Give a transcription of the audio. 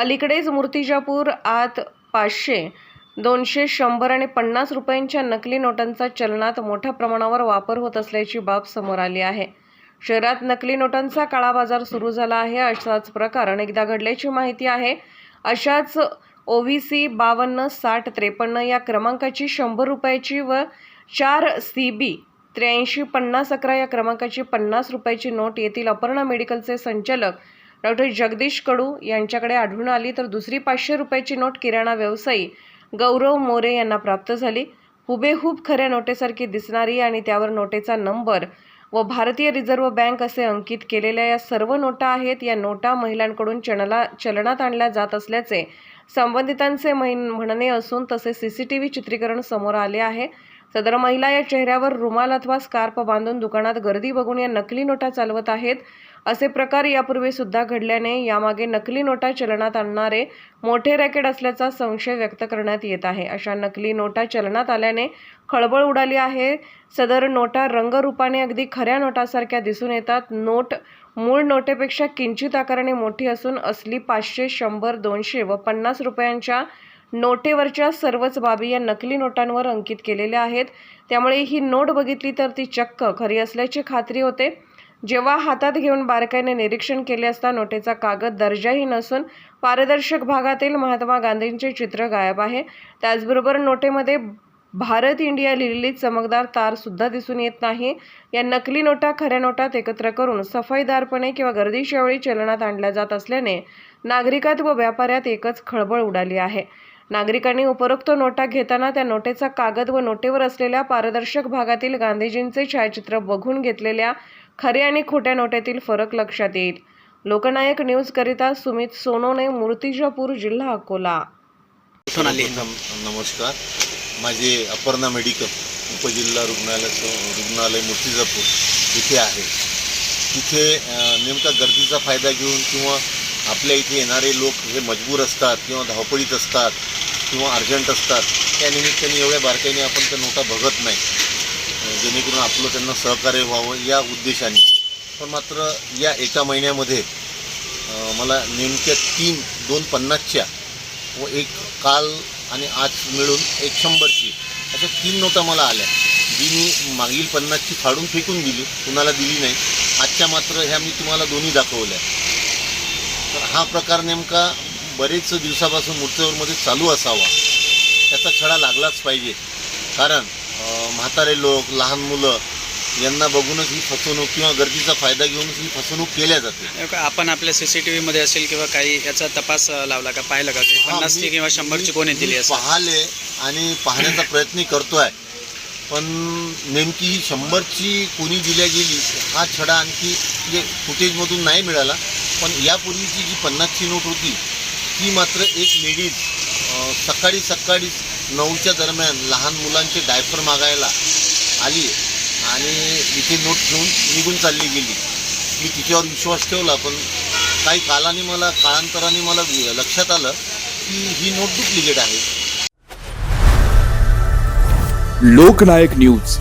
अलीकडेच मूर्तिजापूर आत पाचशे दोनशे शंभर आणि पन्नास रुपयांच्या नकली नोटांचा चलनात मोठ्या प्रमाणावर वापर होत असल्याची बाब समोर आली आहे. शहरात नकली नोटांचा काळा बाजार सुरू झाला आहे असाच प्रकार अनेकदा घडल्याची माहिती आहे. अशाच ओव्हीसी बावन्न साठ त्रेपन्न या क्रमांकाची शंभर रुपयाची व चार सी बी त्र्याऐंशी पन्नास अकरा या क्रमांकाची पन्नास रुपयाची नोट येथील अपर्णा मेडिकलचे संचालक डॉक्टर जगदीश कडू यांच्याकडे आढळून आली तर दुसरी पाचशे रुपयाची नोट किराणा व्यवसायी गौरव मोरे यांना प्राप्त झाली. हुबेहूब खऱ्या नोटेसारखी दिसणारी आणि त्यावर नोटेचा नंबर व भारतीय रिझर्व्ह बँक असे अंकित केलेल्या या सर्व नोटा आहेत या नोटा महिलांकडून चलना चलनात आणल्या जात असल्याचे संबंधितांचे महिन म्हणणे असून तसे सी सी टी व्ही चित्रीकरण समोर आले आहे. सदर महिला या चेहऱ्यावर रुमाल अथवा स्कार्फ बांधून दुकानात गर्दी बघून या नकली नोटा चालवत आहेत. असे प्रकार यापूर्वी सुद्धा घडल्याने यामागे नकली नोटा चलनात आणणारे मोठे रॅकेट असल्याचा संशय व्यक्त करण्यात येत आहे. अशा नकली नोटा चलनात आल्याने खळबळ उडाली आहे. सदर नोटा रंगरूपाने अगदी खऱ्या नोटासारख्या दिसून येतात. नोट मूळ नोटेपेक्षा किंचित आकाराने मोठी असून असली पाचशे शंभर दोनशे व पन्नास रुपयांच्या नोटेवरच्या सर्वच बाबी या नकली नोटांवर अंकित केलेल्या आहेत. त्यामुळे ही नोट बघितली तर ती चक्क खरी असल्याची खात्री होते. जेव्हा हातात घेऊन बारकाईने निरीक्षण केले असता नोटेचा कागद दर्जाही नसून पारदर्शक भागातील महात्मा गांधींचे चित्र गायब आहे. त्याचबरोबर नोटेमध्ये भारत इंडिया लिहिलेली चमकदार तार सुद्धा दिसून येत नाही. या नकली नोटा खऱ्या नोटात एकत्र करून सफाईदारपणे किंवा गर्दीच्या वेळी चलनात आणल्या जात असल्याने नागरिकात व व्यापाऱ्यात एकच खळबळ उडाली आहे. नागरिकांनी उपरोक्त नोटा घेताना त्या नोटेचा कागद व नोटेवर असलेल्या पारदर्शक भागातील गांधीजींचे छायाचित्र बघून घेतलेल्या खऱ्या आणि खोट्या नोटेतील फरक लक्षात येईल. लोकनायक न्यूज करिता सुमित सोनोने मूर्तिजापूर जिल्हा अकोला. नमस्कार. माझे अपर्णा मेडिकल उपजिल्हा रुग्णालय रुग्णालय मूर्तिजापूर इथे आहे. तिथे नेमका गर्दीचा फायदा घेऊन किंवा आपल्या इथे येणारे लोक हे मजबूर असतात किंवा धावपळीत असतात किंवा अर्जंट असतात त्या निमित्ताने एवढ्या बारकाईने आपण त्या नोटा बघत नाही. जेणेकरून आपलं त्यांना सहकार्य व्हावं या उद्देशाने. पण मात्र या एका महिन्यामध्ये मला नेमक्या तीन दोन पन्नासच्या व एक काल आणि आज मिळून एक शंभरची अशा तीन नोटा मला आल्या. जी मी मागील पन्नासची फाडून फेकून दिली कुणाला दिली नाही. आजच्या मात्र ह्या मी तुम्हाला दोन्ही दाखवल्या. तर हा प्रकार नेमका बरेच दिवसापासून मूर्तीवरमध्ये चालू असावा. त्याचा छडा लागलाच पाहिजे. कारण म्हातारे लोक लहान मुलं यांना बघूनच ही फसवणूक किंवा गर्दीचा फायदा घेऊनच ही फसवणूक केल्या जाते. आपण आपल्या सीसीटीव्ही मध्ये असेल किंवा काही याचा तपास लावला का पाहिलं का? पन्नासची किंवा शंभरची कोणी दिली पाहिले आणि पाहण्याचा प्रयत्न करतोय. पण नेमकी ही शंभरची कोणी दिल्या गेली हा छडा आणखी म्हणजे फुटेजमधून नाही मिळाला. पण यापूर्वीची जी पन्नासची नोट होती ती मात्र एक लेडीज सकाळी सकाळी नऊच्या दरम्यान लहान मुलांचे डायपर मागायला आली आणि इथे नोट घेऊन निघून चालली गेली. मी तिच्यावर विश्वास ठेवला पण काही कालाने मला काळांतराने मला लक्षात आलं की ही नोट डुप्लिकेट आहे. लोकनायक न्यूज.